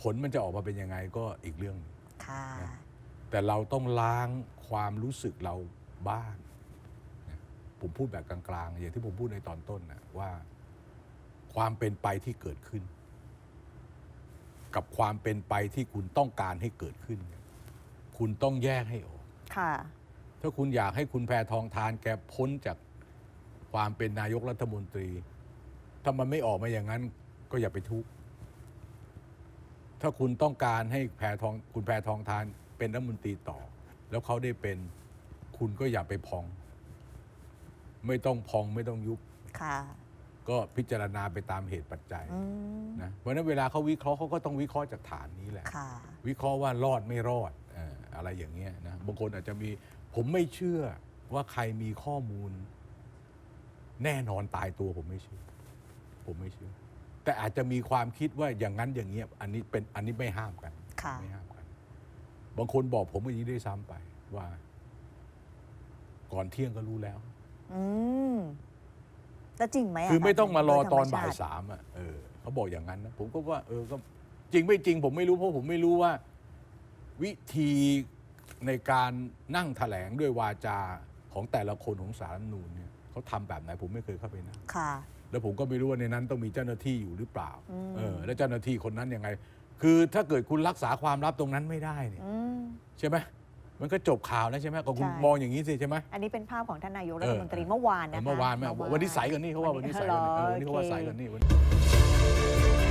ผลมันจะออกมาเป็นยังไงก็อีกเรื่องหนึ่งค่ะแต่เราต้องล้างความรู้สึกเราบ้างนะผมพูดแบบกลางๆ อย่างที่ผมพูดในตอนต้นนะว่า ความเป็นไปที่เกิดขึ้น กับความเป็นไปที่คุณต้องการให้เกิดขึ้นเนี่ยคุณต้องแยกให้ออก ค่ะ ถ้าคุณอยากให้คุณแพทองทานแกพ้นจากความเป็นนายกรัฐมนตรี ถ้ามันไม่ออกมาอย่างนั้น ก็อย่าไปทุกข์ ถ้าคุณต้องการให้แพทองคุณแพทองทานเป็นรัฐมนตรีต่อ แล้วเขาได้เป็นคุณก็อย่าไปพอง ไม่ต้องพองไม่ต้องยุบค่ะก็พิจารณาไปตามเหตุปัจจัยอืมนะเพราะฉะนั้นเวลาเขาวิเคราะห์เขาก็ต้องวิเคราะห์จากฐานนี้แหละค่ะวิเคราะห์ว่ารอดไม่รอดเอ่ออะไรอย่างเงี้ยนะบางคนอาจจะมีผมไม่เชื่อว่าใครมีข้อมูล แน่นอนตายตัวผมไม่เชื่อ ผมไม่เชื่อ แต่อาจจะมีความคิดว่าอย่างนั้นอย่างเงี้ยอันนี้เป็นอันนี้ไม่ห้ามกันค่ะ ไม่ห้ามกัน บางคนบอกผมอย่างนี้ด้วยซ้ำไปว่า ก่อนเที่ยงก็รู้แล้ว อืมแล้วจริงไหมะคือไม่ต้องมารอโดธรรตอนบ่ายชติสามอะเออเขาบอกอย่างนั้นนะผมก็ว่า เออก็จริงไม่จริง ผมไม่รู้เพราะผมไม่รู้ว่า วิธีในการนั่งแถลงด้วยวาจาของแต่ละคนของสารรัฐธรรมนูนเนี่ยเขาทำแบบไหนผมไม่เคยเข้าไปนั่งค่ะ แล้วผมก็ไม่รู้ว่าในนั้นต้องมีเจ้าหน้าที่อยู่หรือเปล่าอืมเออแล้วเจ้าหน้าที่คนนั้นยังไง คือถ้าเกิดคุณรักษาความลับตรงนั้นไม่ได้เนี่ยอืมใช่ไหมมันก็จบข่าวแล้วใช่ไหมก็คุณใช่มองอย่างนี้สิใช่ไหมอันนี้เป็นภาพของท่านนายกรัเอฐอมนตรีเมื่อวานนะคะเมื่อวานแม่วันนี้ใสกันนี่เขาว่าวันนี้ใสกันนี่เออวันนี้เขาว่าใสกันนี่วันนี้